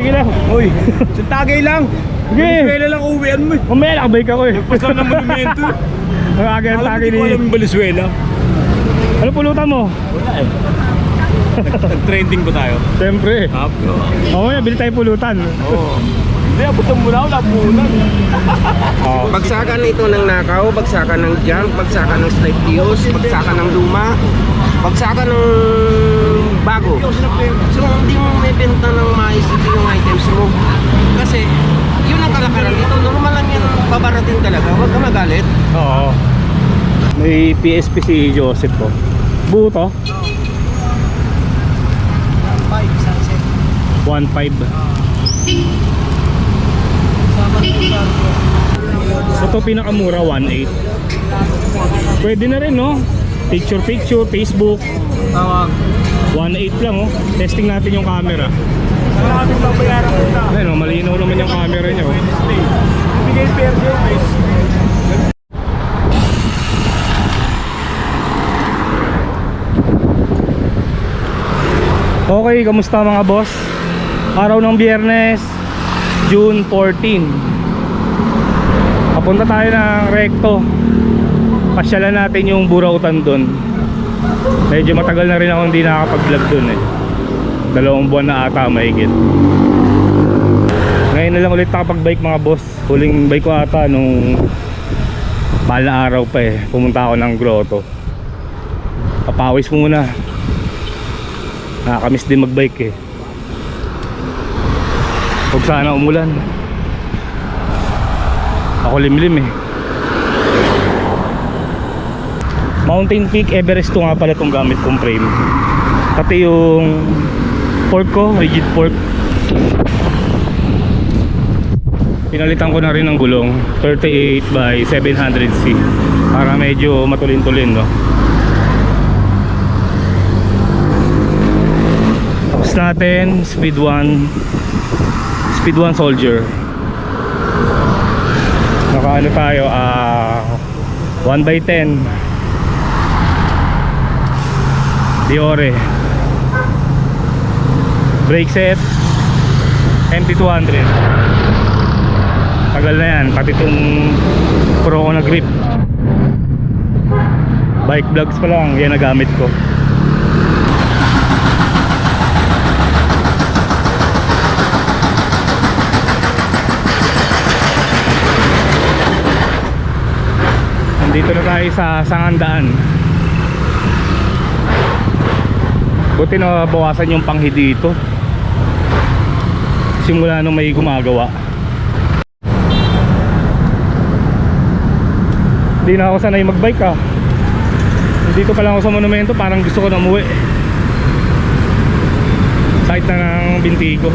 Sige lang. Uy, sa tagay lang. Sige. Venezuela lang uwian mo eh. Mamaya nakabike ako eh. Basta ng monumento. Ang aga ng Alam tagay hindi ko alam ni... yung Venezuela. Ano pulutan mo? Wala eh. Nag-trending ba tayo? Siyempre. Hap. Mamaya bili tayo pulutan. Oo. Hindi, abutan mo na ako, napunan. Oo. Bagsakan ito ng nakaw, bagsakan ng junk, bagsakan ng snipe deals, bagsakan ng luma, bagsakan ng bago. So hindi mo may benta ng maisip yung items mo. Kasi yun ang kalakaran dito. Normal lang yan babarating talaga. Huwag ka magalit. Oo. May PSP si Joseph po. Buo to? 1.5 Ito pinakamura 1.8 Pwede na rin no? Picture picture, Facebook Tawag. 1.8 lang oh Testing natin yung camera Wala kaming babayaran ko na. Ayun oh, malinaw naman yung camera niya oh. Bigay service. Okay, kamusta mga boss? Araw ng biyernes, June 14 Papunta tayo ng Recto Pasyalan natin yung burautan doon Medyo matagal na rin ako hindi nakakapag-vlog doon eh. Dalawang buwan na ata mahigit. Ngayon na lang ulit nakapag-bike mga boss. Huling bike ko ata nung Mahal na araw pa eh. Pumunta ako ng grotto. Papawis muna. Nakakamiss din magbike eh. Huwag sana umulan. Ako limlim eh Mountain Peak Everest to nga pala itong gamit kong frame. Pati yung fork ko, rigid fork. Pinalitan ko na rin ng gulong 38 by 700C Para medyo matulin-tulin no? Tapos natin, speed 1 Speed 1 soldier. Naka ano tayo, ah 1 by 10 Diore Brake set. MT200 Tagal na yan, pati itong pro ko na grip. Bike vlogs pa lang, yan nagamit ko. Nandito na tayo sa Sangandaan Buti na bawasan yung panghi dito. Simula nung may gumagawa. Hindi na ako sanay magbike ah. Dito pa lang ako sa monumento Parang gusto ko na umuwi. Sakit na ng binti ko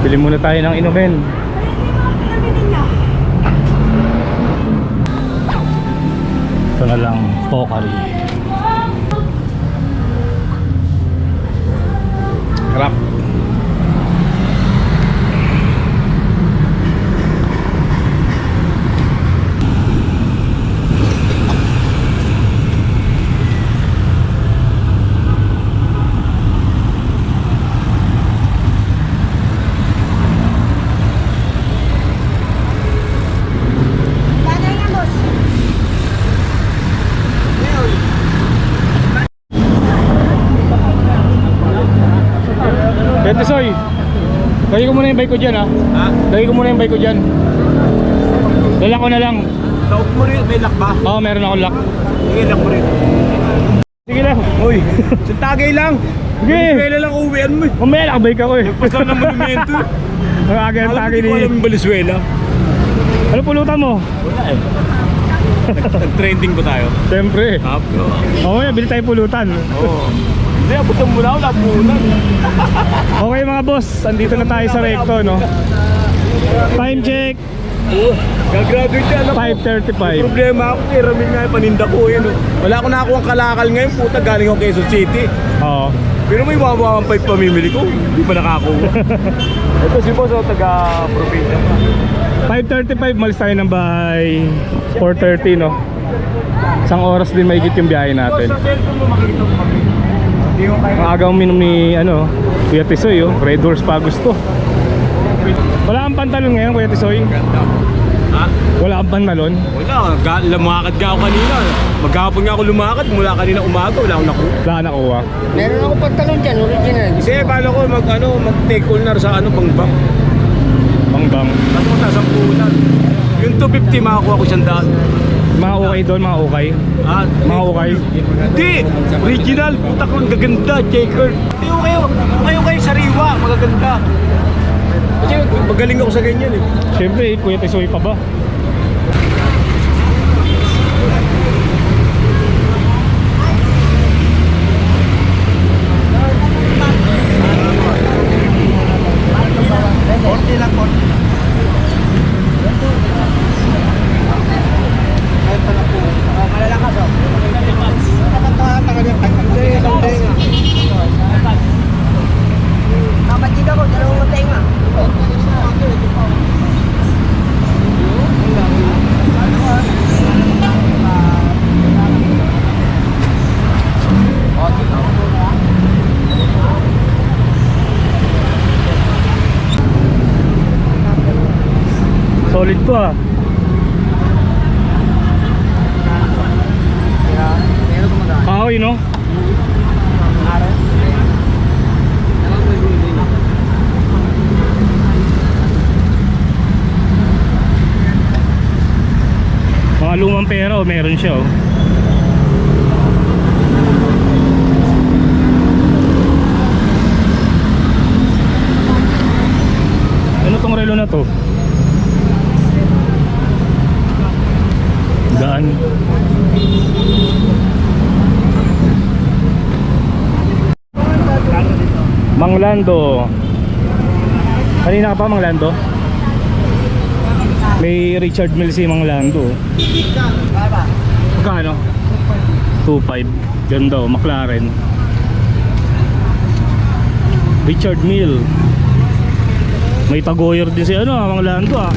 Bili muna tayo ng inumin Ito na lang, Pocari. Harap. Lagay ko muna yung bike ko dyan ha. Ha? Lagay ko muna yung bike ko dyan. Dala ko na lang. Lock mo rin, may lock ba? Oo, meron ako lock. Sige, lock mo rin. Sige lang. Uy, sa tagay lang. Sige. Venezuela lang uwian mo eh. Mamaya nakabike ako eh. Basta ng monumento. Ang aga ng Alam tagay hindi ko alam ni... yung Venezuela. Ano pulutan mo? Wala eh. Nag-trending ba tayo? Siyempre. Hap. Mamaya bili tayo pulutan. Oo. Hindi, abutan mo na ako, napunan. Okay mga boss, andito na tayo sa Recto no. Time check, Oo. Gagraduate yan ako. 5.35. Problema ako, kiramin nga yung paninda ko yun. oh. Wala ako nakakuha ang kalakal ngayon, puta galing ako Quezon City. Oo. Pero may wawawang pipe pamimili ko, hindi pa nakakuha. Ito si boss, oh, taga probinsya pa. 5.35, malis tayo ng bahay. 4.30 no. Isang oras din mahigit yung biyahe natin. Sa cellphone mo makikita mo kami. Ang agaw minom ni ano, Kuya Tisoy oh. Red Horse pa gusto. Wala kang pantalon ngayon Kuya Tisoy? Ha? Wala kang pantalon? Wala, ga- lumakad nga ako kanina. Maghapon nga ako lumakad mula kanina umaga, wala akong nakuha. Wala ka nakuha. Meron ako pantalon dyan, original. Kasi bala ko mag ano, mag take all na sa ano bangbang. Bang bang. Tapos sasampunan. Yung 250 makakuha ko siyang daan. Mga okay doon, mga okay. Ah, Mga okay. Hindi! Original! Puta ko, ang gaganda, checker. Hindi, okay, okay, okay, sariwa, magaganda. Kasi magaling ako sa ganyan eh. Siyempre, Kuya Tisoy pa ba? Konti lang, konti. Kahit pa na po. Oh, malalakas oh. Nakatahan, tagal yung Hindi, hindi nga. Kapatid ako, dalawang tenga. Solid to ah. Meron kumagaan. Kahoy no? Oh, meron siya oh. Ano tong relo na to? Daan. Manglando. Kanina ka pa Manglando? May Richard Mills si Manglando. Magkano? 2.5. Ganda oh, McLaren. Richard Mill. May tagoyer din si ano, ah, Manglando ah.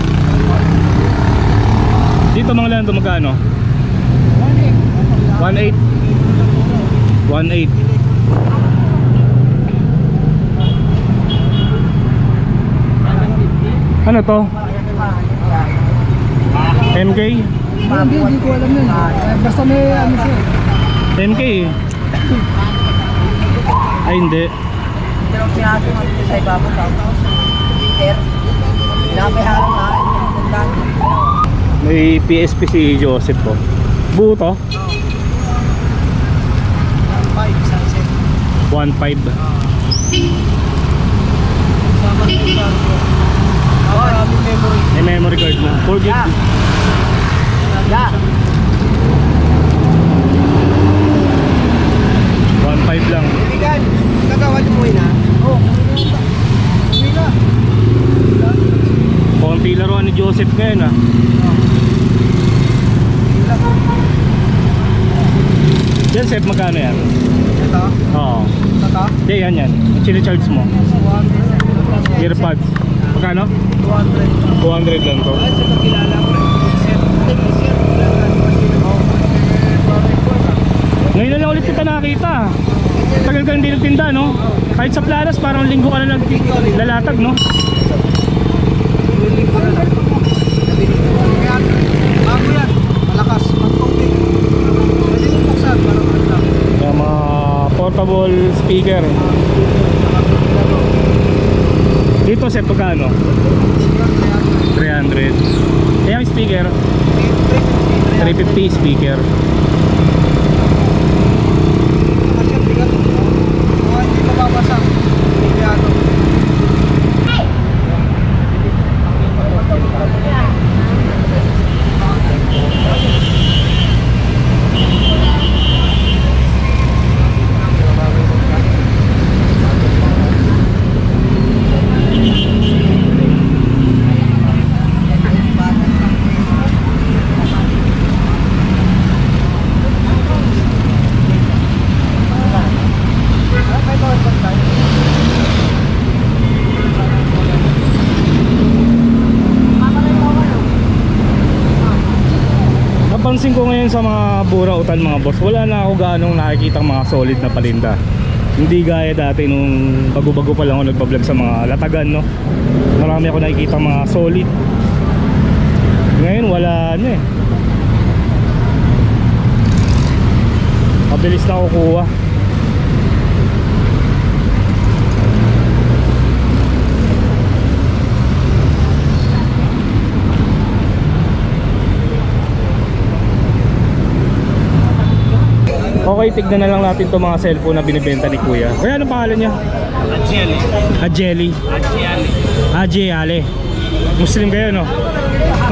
Dito Manglando magkano? 1.8. 1.8. Ano to? MK? Hindi, hindi ko alam yun. Eh, Basta may ano siya. MK eh. Ay hindi. Pero sinabi mo dito sa ibabaw tapos Peter, na May PSP si Joseph po. Buo to? 5, sunset. 1.5. Sama na yung card ko. Ah, maraming memory. May memory card mo. 4 gig. Yeah. 1.5 lang. Ibigan, kagawad mo na. Oh, hindi na. Konti laruan ni Joseph ngayon ah. Yan Seth, magkano yan? Ito, Oo. ito, Hindi, yan yan. Chili-charge mo. 100. Earpods. Magkano? 200. 200 lang to. Ngayon na lang ulit kita nakita. Tagal ka hindi nagtinda, no? Kahit sa planas, parang linggo ka na naglalatag, no? Yan. Bago yan. Malakas. Magpungti. Pwede nyo buksan. Parang ano lang. Yung mga portable speaker. Dito, set magkano? 300. Eh, yung speaker, 350 speaker. Kasi bigat. Oh, hindi mababasa. Yan. Napansin ko ngayon sa mga burautan mga boss, wala na ako gaanong nakikita mga solid na palinda. Hindi gaya dati nung bago-bago pa lang ako nagpa-vlog sa mga latagan, no? Marami ako nakikita mga solid. Ngayon wala ano eh. Mabilis na kukuha. Okay, tignan na lang natin itong mga cellphone na binibenta ni Kuya. Kuya, anong pangalan niya? Ajeli. Ajeli. Ajeli. Ale. Muslim kayo, no?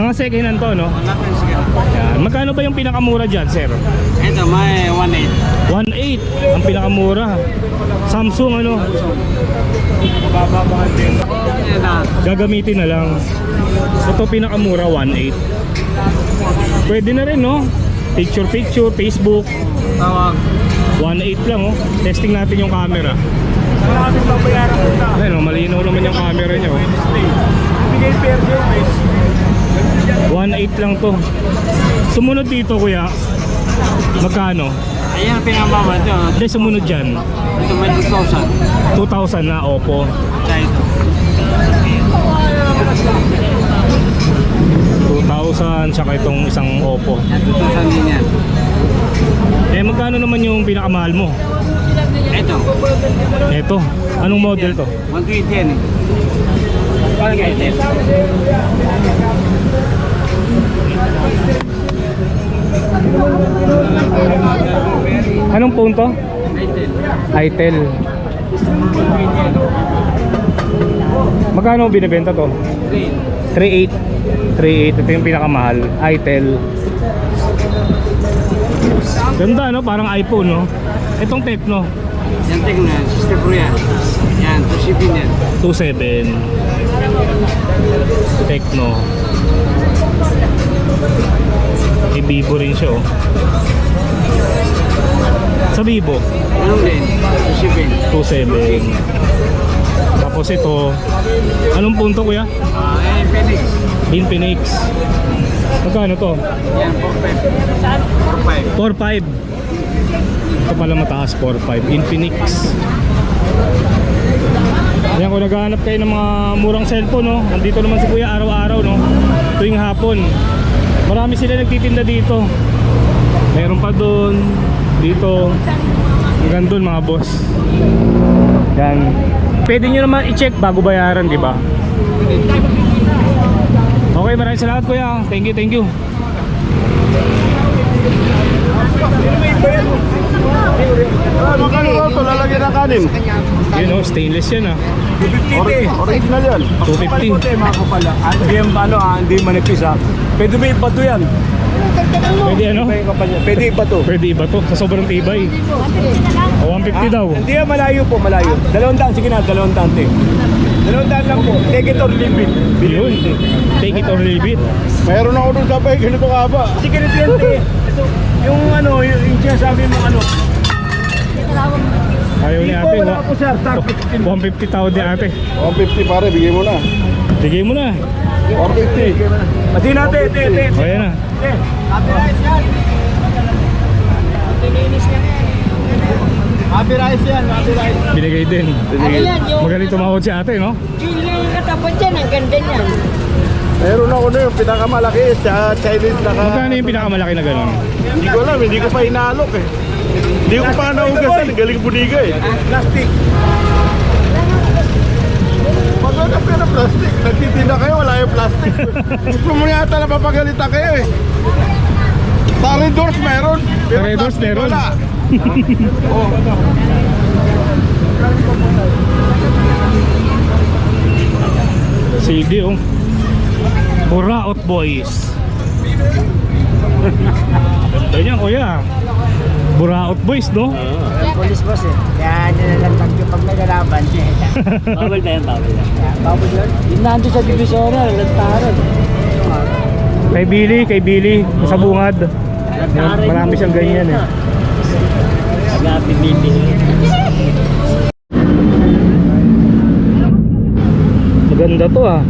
Mga second hand to, no? Yan. Magkano ba yung pinakamura dyan, sir? Ito, may 1.8. 1.8 ang pinakamura. Samsung, ano? Gagamitin na lang. Ito pinakamura, 1.8. Pwede na rin, no? Picture, picture, Facebook. Tawag. 1.8 lang, oh. Testing natin yung camera. Maraming babayaran ko na. Ayun, oh, malinaw naman yung camera niya, oh. Bigay per service. 1.8 lang to. Sumunod dito, kuya. Magkano? Ayan ang pinamama ito. Hindi, sumunod dyan. Ito may 2,000. 2,000 na, opo. Tsaka ito. 2,000, tsaka itong isang opo. Yan, 2,000 din yan. Eh, magkano naman yung pinakamahal mo? Ito. Ito. Anong model to? 120 yan eh. Parang. Anong phone to? Item. Itel. Magkano binibenta to? 3.8. 3.8. Ito yung pinakamahal. Itel. Ganda no? Parang iPhone no? Itong Tecno. Yan. Sister Pro yan. Yan, 2shipping yan. 27 Tecno Eh Vivo rin siya oh Sa Vivo Anong din? 2shipping. 27 Tapos ito Anong punto kuya? Ah, eh, Phoenix. Infinix Magkano to? Yan, 4.5. 4.5. 4.5 Ito pala mataas 4.5 Infinix. Yan kung naghahanap kayo ng mga murang cellphone no? Nandito naman si kuya araw-araw no? Tuwing hapon. Marami sila nagtitinda dito. Meron pa doon Dito. Hanggang doon mga boss. Yan. Pwede nyo naman i-check bago bayaran di ba? Okay maraming salamat kuya Thank you thank you Magkano ito? Lalagyan ng kanin. Yun oh stainless yan ah Original yan. 250 Puti, mga kapala. Ah, Hindi yung ano, ah, hindi manipis ah. Pwede ba iba to yan? Pwede ano? Pwede iba to. Pwede iba to sa sobrang tibay. O 150 daw. Hindi yan, malayo po, malayo. Dalawang daan, sige na, dalawang daan. Dalawang daan lang po. Take it or leave it. Yun. Take it or leave it. Mayroon ako dun sa bay. Ganito ka ba? Sige na yan, te. Ito, yung ano, yung, yung sinasabi mo ano. Ayaw ni ate. wala po, sir. Stock 150 tao ni ate. 150 pare, bigay mo na. Bigay mo na. 150. Pati na, te, te, te. O yan na. Te. Happy rice yan, happy rice. Binigay din. Ano yan, yung, Magaling tumawad si ate, no? yung, yung katapat yan, ang ganda niyan. Meron ako na yung pinakamalaki sa Chinese na ka. Magkano yung pinakamalaki na gano'n? Hindi ko alam, hindi ko pa inaalok eh. Hindi ko pa naugasan, galing buniga eh. Plastic. Pag wala pera plastic, nagtitinda kayo, wala yung plastic. Gusto mo yata na papagalitan kayo eh. Sa Red Doors meron. pero Sa Red Doors plastic meron. Wala. Oh. CD, oh. Buraot Boys. Ganda niyan, kuya. Buraot Boys, no? Police boss eh. Kaya nilalantag yung pag may kalaban. Bawal na yan, bawal na. Bawal yun. Yun nandun sa divisoria, lantaran. Kay Billy, kay Billy. Sa bungad. Marami siyang ganyan, eh. Happy meeting. Maganda to, ah.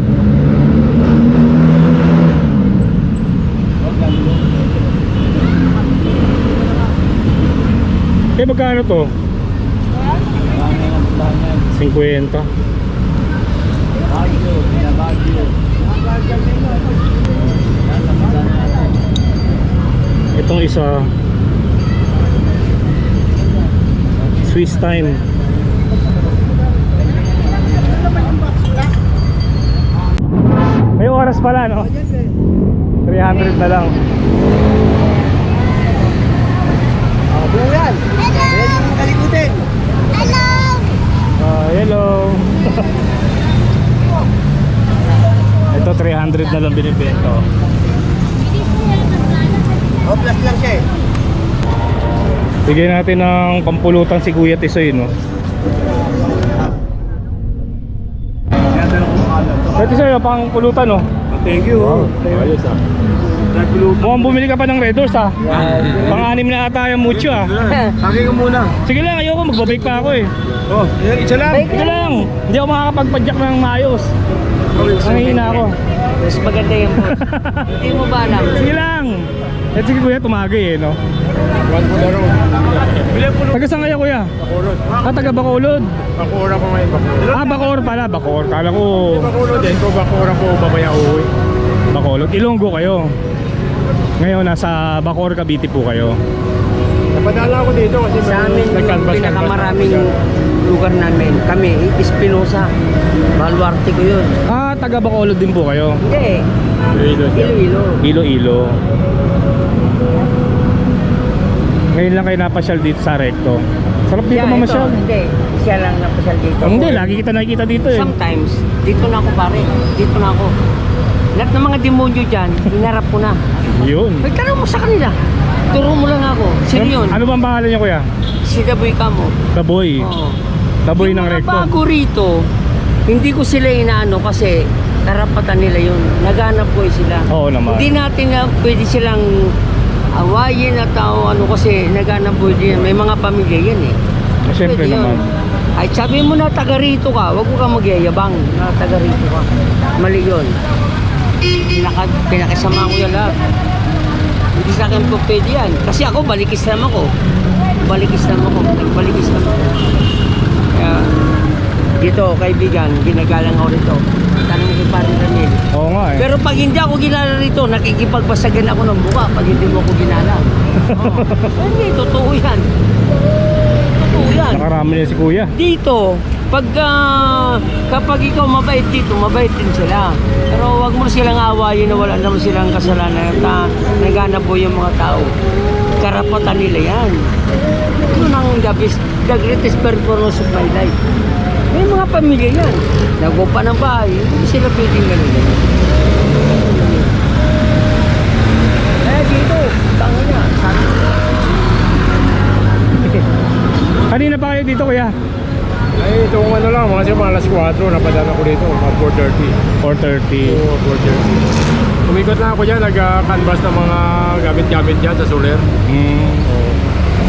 Eh, magkano to? 50. Itong isa Swiss time. May oras pala no? 300 na lang. Buyan! Pwede mong kalikutin! Ah, hello. Ito 300 na lang binibenta. oh. O, plus lang siya eh. Bigyan natin ng pampulutan si Kuya Tisoy, no? Kuya Tisoy, oh, pang pulutan, no? Thank you. Oh. Ayos, ah. Mukhang bumili ka pa ng Red Horse, ah. Pang-anim na ata yung mucho, ah. Paki ka muna. Sige lang, ayoko, magbabake pa ako, eh. Oh, isa lang. Ito lang, hindi ako makakapagpadyak ng maayos. Nangihina ako. Mas maganda yung. Hindi mo ba alam? Sige lang. At sige kuya, tumagay eh, no? Taga saan kaya kuya? Bakurod. Ah, taga Bacolod. Bakura ko ngayon. Bakurod. Ah, Bacor pala, Bacor. Kala ko Bakurod din. Kung bakura ko mamaya uwi. Bacolod. Ilonggo kayo. Ngayon, nasa Bacor, Cavite po kayo. Napadala ko dito kasi Sa amin, yung pinakamaraming lugar namin, kami, Espinosa. Baluarte ko yun. Ah, taga Bacolod din po kayo. Hindi, Iloilo. Iloilo. Iloilo. Ngayon lang kayo napasyal dito sa Recto. Sarap dito Siya, mamasyal. ito, Hindi, siya lang napasyal dito. Hindi, lagi kita nakikita dito eh. Sometimes, dito na ako pare. Dito na ako. Lahat ng mga demonyo dyan, hinarap ko na. Yun. May tanong mo sa kanila. Turo mo lang ako. Sino yun? Ano bang pangalan niya kuya? Si Daboy Kamo. Taboy. Oo. Taboy ng Yung Recto. bago rito, hindi ko sila inaano kasi karapatan nila yun. Naghanap ko sila. Oo naman. Hindi natin na pwede silang awayin at tao ano kasi naghanap po din. May mga pamilya yan eh. Ah, Siyempre Pwede naman. Ay sabi mo na taga rito ka, wag mo kang magyayabang na taga rito ka. Mali yun. Pinaka, pinakisama ko yan lahat. Hindi sa akin po pwede yan. Kasi ako balikis naman ako. Balikis naman ako. Nagbalikis naman ako. Kaya dito kaibigan, ginagalang ako rito. Tanong kay Parin Ramil. Oo nga eh. Pero pag hindi ako ginala rito, nakikipagbasagan ako ng buka pag hindi mo ako ginala. Oo. Hindi, totoo yan. Totoo yan. Nakarami niya si kuya. Dito, pag ah, kapag ikaw mabait dito, mabait din sila. Pero wag mo silang awayin na wala naman silang kasalanan na naghanap po yung mga tao. Karapatan nila yan. Ito nang the best, the greatest performance of my life. May mga pamilya yan. Nagupa ng bahay, hindi sila pwedeng ganun. Eh, dito, tango niya. Sabi Kanina pa kayo dito kuya? Ay, ito kung ano lang, mga siya mga alas 4, napadala ko dito, mga 4.30. 4.30. Oo, 4.30. Umikot lang ako dyan, nag-canvas ng mga gamit-gamit dyan sa Soler. Mm.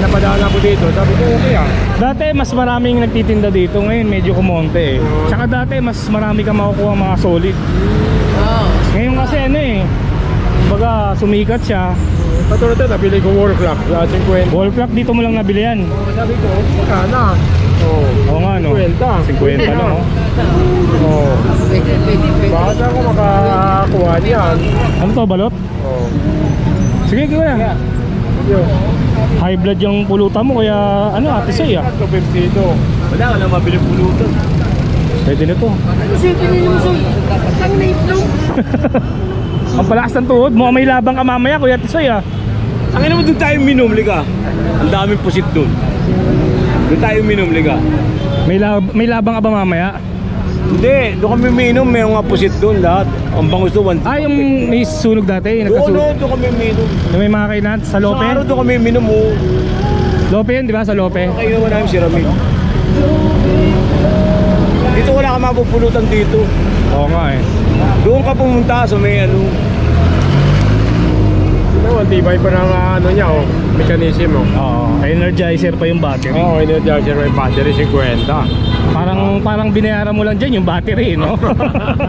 Napadala ko dito, sabi ko okay ah. Dati mas maraming nagtitinda dito, ngayon medyo kumonte eh. Tsaka dati mas marami kang makukuha mga solid. Ngayon kasi ano eh, baga sumikat siya. Patulad ito, nabili ko wall clock, sa 50. Wall clock dito mo lang nabili yan. Sabi ko, magkana. Oo. Oo nga no. 50. 50 lang oh. Oo. pwede, pwede, pwede. Baka saan ko makakuha niyan. Ano to balot? Oo. Sige kuya. Yun. High blood yung pulutan mo kaya ano ate say ah. 250 ito. Wala ka na mabili pulutan. Pwede na to. Kasi pinilusog. Ang naitlog. Ang palakas ng tuhod mo, may labang ka mamaya kuya Tisoy ah. Ang ina mo doon tayo minom, liga. Ang daming pusit doon. Doon tayo minom, liga. May, lab may labang ka ba mamaya? Hindi, doon kami minom, may mga pusit doon lahat. Ang bangus doon, Ah, yung may sunog dati, Doon, yung nagkasunog. no, doon kami minom. Yung may mga kainat sa Sa Lope. araw doon kami minom, oh. Lope yun, di ba? Sa Lope. Kayo naman namin si Ramil. Dito wala ka mapupulutan dito. Oo nga eh. Doon ka pumunta sa may ano. Ang tibay pa ng ah, ano niya, oh. Mechanism, oh. Oo, energizer pa yung battery. Oo, oh, energizer may battery 50. Parang parang binayaran mo lang dyan yung battery, no?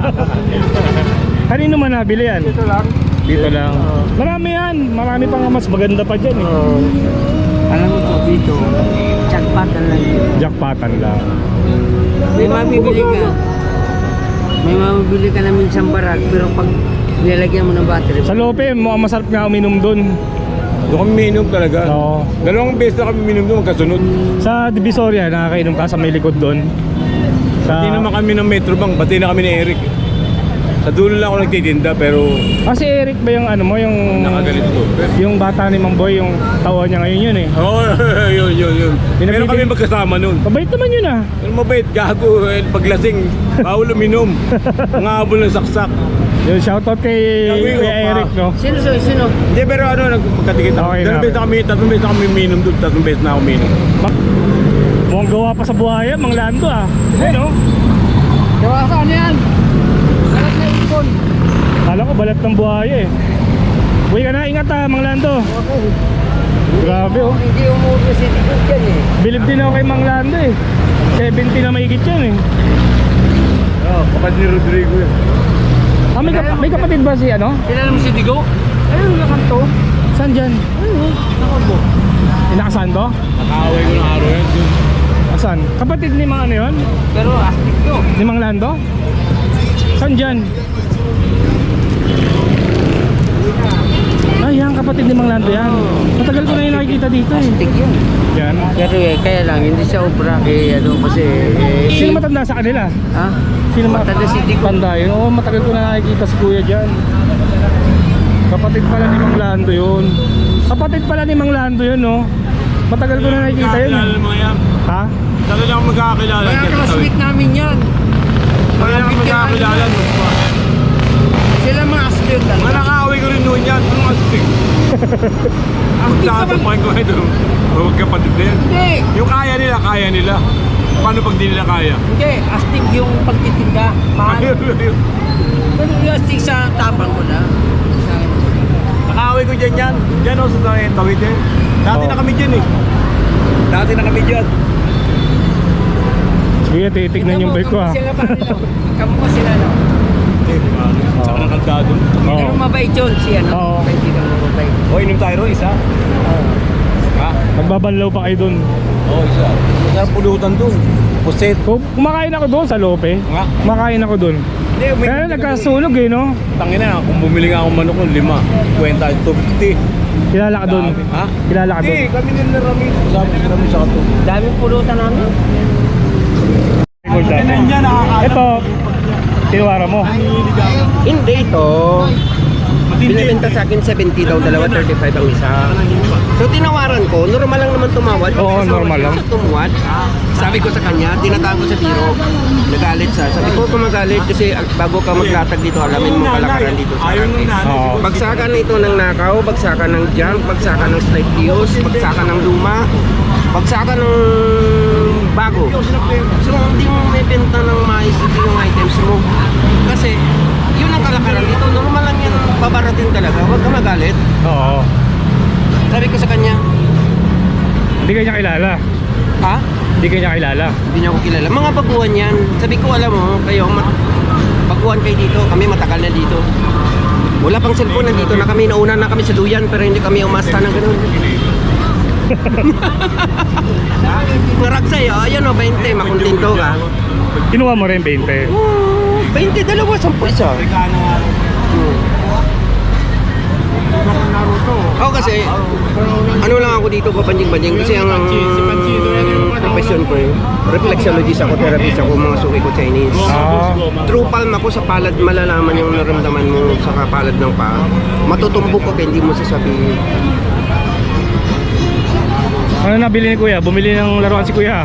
Kanino man nabili yan? Ito lang. Dito lang. Marami yan. Marami pang mas maganda pa dyan eh. Oo. Alam mo to, dito, jackpot na lang yun. Jackpotan lang. May mabibili ka. May mabibili ka na minsan barak, pero pag nilagyan mo ng battery, Sa Lope, mukhang masarap nga uminom dun. Doon kami minum talaga. Oo. Dalawang beses na kami minum doon magkasunod. Sa Divisoria, nakakainom ka sa may likod doon. Sa... Pati naman kami ng Metro Bank, pati na kami ni Eric. Sa dulo lang ako nagtitinda pero Ah, si Eric ba yung ano mo, yung... nakaganito ko. Yung bata ni Mang Boy, yung tawa niya ngayon yun eh. Oo, oh, yun, yun, yun. Pero Pinapitin- kami magkasama noon. Mabait naman yun ah. Pero mabait, gago, eh, paglasing, bawal uminom. Mga habol ng saksak. Yung shoutout kay Gagawin ko Kuya pa. Eric, no? Sino, sino, sino? Hindi, pero ano, nagpagkatikita. Okay Okay. Dalawang beses na kami, tatlong beses na kami minum doon, tatlong beses na ako minum. Mukhang gawa pa sa buhaya, Mang Lando ah. Ayun oh. Diba saan yan? Lahat na ipon. Kala ko balat ng buhaya eh. Uy ka na, ingat ah, Mang Lando. Grabe oh. Hindi umuwi si Tikot yan eh. Bilib din ako kay Mang Lando eh. 70 na mahigit yan eh. Oh, kapatid ni Rodrigo yun. Ah, may, kap- may kapatid ba si ano? Kilala mo si Digo? Ayun, nakanto. Saan dyan? Nakabo. Eh, nakasaan to? Nakaaway ko ng araw yan. Asan? Kapatid ni Mang ano yun? Pero astig nyo. Ni Mang Lando? Saan dyan? Ay, yan, kapatid ni Mang Lando yan. Matagal ko na yung nakikita dito eh. Astig yun. Yan. Pero eh, kaya lang, hindi siya obra eh, ano, kasi... Eh, Sino matanda sa kanila? Ha? Sino ma- Matanda si Digo. Tanda yun. Oo, matagal ko na nakikita si Kuya dyan. Kapatid pala ni Mang Lando yun. Kapatid pala ni Mang Lando yun, no? Matagal ko na nakikita yun. Kakilala mo yan. Ha? Talaga akong magkakilala. Kaya classmate namin yan. Kaya akong magkakilala. Sila mga Mga talaga. nakaaway ko rin noon yan. Anong astig? Ang sasapay ko ito. Huwag kapatid na yan. Hindi. Yung kaya nila, kaya nila. Paano pag di nila kaya? Hindi, astig yung pagtitinda. Mahal. Pero yung astig sa tapang mo na. Nakaaway ko dyan yan. Dyan o sa tawid tawid eh. Dati Oo. na kami dyan eh. Dati na kami dyan. Kuya, titignan yung bike ko. Sila pa nila. Kamukha sila no. Saka ng kaldado. Oo. Pero mabait yun si ano. Oo. Kaibigan mo mabait. O, inom tayo ro, isa. Ha? Magbabanlaw pa kayo dun. Oo, isa. Isa pulutan doon. Puset. Kumakain ako doon sa Lope, Nga. kumakain ako doon. Hindi, may... Kaya nagkasunog eh, no? Tangin na, kung bumili nga akong manok ng lima, kwenta 250. Kilala ka doon. Ha? Kilala ka doon. Hindi, kami nila Rami. Sabi ko Rami sa kato. Daming pulutan namin. Ito, tinuwara mo. Hindi ito. Binibenta sa akin 70 daw, dalawa 35 ang isa. So tinawaran ko, normal lang naman tumawad. Oo, normal lang. Sa tumuwad. Sabi ko sa kanya, tinataan ko sa biro. Nagalit siya. Sabi ko, kung magalit kasi ah, bago ka maglatag dito, alamin mo kalakaran dito sa akin. Oo. Bagsakan na ito ng nakaw, bagsakan ng junk, bagsakan ng slide fuse, bagsakan ng luma, bagsakan ng bago. So hindi mo may benta ng maisip yung items mo. Kasi yun ang kalakaran dito. Normal lang yan, babarating talaga. Huwag ka magalit. Oo. Sabi ko sa kanya, Hindi ka niya kilala. ha? Hindi ka niya kilala. Hindi niya ako kilala. Mga baguhan yan. Sabi ko, alam mo, kayo, ma- baguhan kayo dito. Kami matagal na dito. Wala pang cellphone, nandito na kami. Nauna na kami sa duyan, pero hindi kami umasta ng ganun. Ngarag sa'yo, ayan o, 20, makontento ka. Kinuha mo rin 20. Oh, 20, dalawa, 10 isa. Ako kasi, ano lang ako dito papanjing-panjing kasi ang profession ko eh. Reflexologist ako, therapist ako, mga suki ko Chinese. Ah, True palm ako sa palad, malalaman yung naramdaman mo sa kapalad ng paa. Matutumbok ko kaya hindi mo sasabihin. Ano nabili ni Kuya? Bumili ng laruan si Kuya.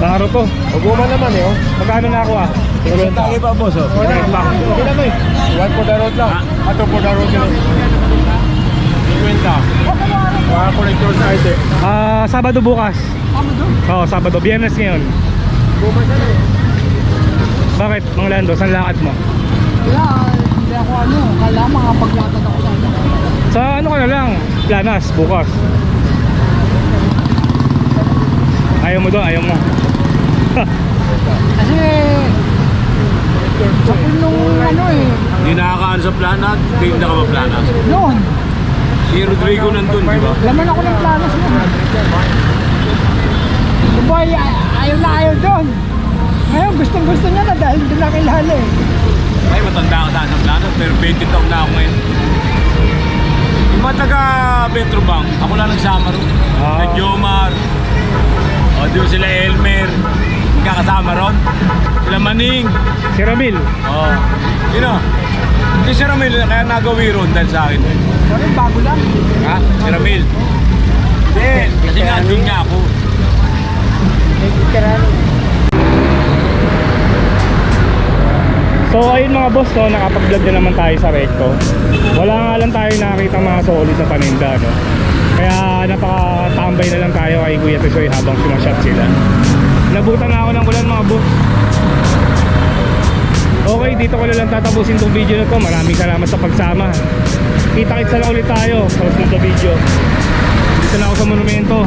Pangaro to. Maguma naman eh, oh. Magkano na ako ah? Sa tangi pa, boss, oh. Order pa. Okay na, boy. One for the road lang. Ato for the road lang. Kwenta. Mga collector's item. Ah, Sabado bukas. Oo, Sabado. Biyernes ngayon. Bakit, Mang Lando? Saan lakad mo? Kaya hindi ako ano, kala makapaglatag ako sa ano. Sa ano ka na lang? Planas, bukas. Ayaw mo doon, ayaw mo. Kasi sa nung ano eh, Hindi nakakaano sa planat, tinda ka ba planat? noon, Si Rodrigo nandun, di ba? laman ako ng planos noon. Dubai, Ayaw na ayaw doon. Ngayon, gustong gusto niya na dahil doon na kilala eh. Ay, matanda ako sa plano, pero 20 taon na ako ngayon. Yung mga taga Petro Bank, ako lang nagsama ron. Ah. Jomar. O, di ba sila Elmer. Magkakasama ron. Sila Maning. Si Ramil. O, yun o. Hindi si Ramil, kaya nagawi ron dahil sa akin. Sorry, bago lang. Ha? Si Ramil. Hindi, kasi nga doon nga ako. So ayun mga boss, no, nakapag-vlog na naman tayo sa Recto. Wala nga lang tayo nakakita mga solid na paninda, no. Kaya napakatambay na lang tayo kay Kuya Tisoy habang sumashot sila. Nabutan na ako ng ulan mga boss. Okay, dito ko na lang tatapusin tong video na to. Maraming salamat sa pagsama. Kita-kits na lang ulit tayo sa susunod video. Dito na ako sa monumento.